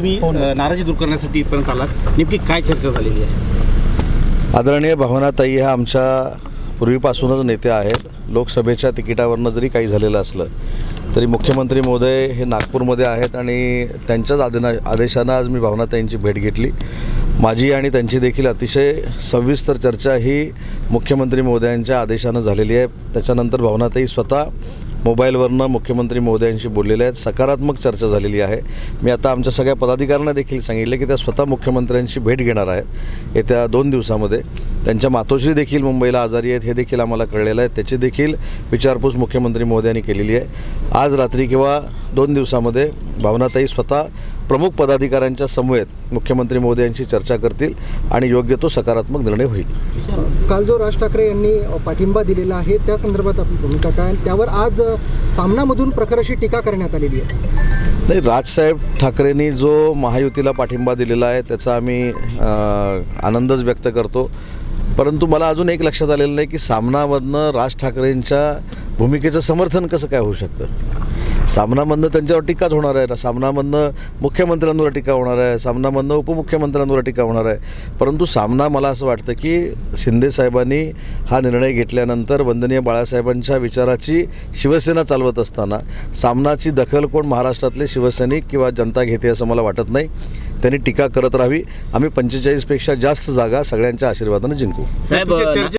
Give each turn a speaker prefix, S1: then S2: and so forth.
S1: तुम्ही नाराजी दूर करण्यासाठी इथपर्यंत आलात. नेमकी काय चर्चा झालेली आहे?
S2: आदरणीय भावनाताई ह्या आमच्या पूर्वीपासूनच नेत्या आहेत. लोकसभेच्या तिकिटावरनं जरी काही झालेलं असलं तरी मुख्यमंत्री महोदय हे नागपूरमध्ये आहेत आणि त्यांच्याच आदेना आदेशानं आज मी भावनाताईंची भेट घेतली. माझी आणि त्यांची देखील अतिशय सविस्तर चर्चा ही मुख्यमंत्री महोदयांच्या आदेशानं झालेली आहे. त्याच्यानंतर भावनाताई स्वतः मोबाईलवरनं मुख्यमंत्री महोदयांशी बोललेल्या आहेत. सकारात्मक चर्चा झालेली आहे. मी आता आमच्या सगळ्या पदाधिकाऱ्यांना देखील सांगितलं की त्या स्वतः मुख्यमंत्र्यांशी भेट घेणार आहेत. येत्या दोन दिवसामध्ये. त्यांच्या मातोश्री देखील मुंबईला आजारी आहेत हे देखील आम्हाला कळलेलं आहे. त्याची देखील विचारपूस मुख्यमंत्री महोदयांनी केलेली आहे. आज रात्री किंवा दोन दिवसामध्ये भावनाताई स्वतः प्रमुख पदाधिकाऱ्यांच्या समवेत मुख्यमंत्री महोदयांशी चर्चा करतील आणि योग्य तो सकारात्मक निर्णय होईल.
S3: काल जो राज ठाकरे यांनी पाठिंबा दिलेला आहे त्या संदर्भात आपली भूमिका काय? त्यावर आज सामनामधून प्रखर अशी टीका करण्यात आलेली आहे.
S2: नाही राजसाहेब ठाकरेंनी जो महायुतीला पाठिंबा दिलेला आहे त्याचा आम्ही आनंदच व्यक्त करतो. परंतु मला अजून एक लक्षात आलेलं नाही की सामनामधनं राज ठाकरेंच्या भूमिकेचं समर्थन कसं काय होऊ शकतं? सामनामधनं त्यांच्यावर टीकाच होणार आहे सामनामधनं मुख्यमंत्र्यांवर टीका होणार आहे सामनामधनं उपमुख्यमंत्र्यांवर टीका होणार आहे. परंतु सामना मला असं वाटतं की शिंदे साहेबांनी हा निर्णय घेतल्यानंतर वंदनीय बाळासाहेबांच्या विचाराची शिवसेना चालवत असताना सामनाची दखल कोण महाराष्ट्रातले शिवसैनिक किंवा जनता घेते असं मला वाटत नाही. त्यांनी टीका करत राहावी. आम्ही पंचेचाळीसपेक्षा जास्त जागा सगळ्यांच्या आशीर्वादानं जिंकू.
S4: साहेब
S1: तुमच्या चर्चे-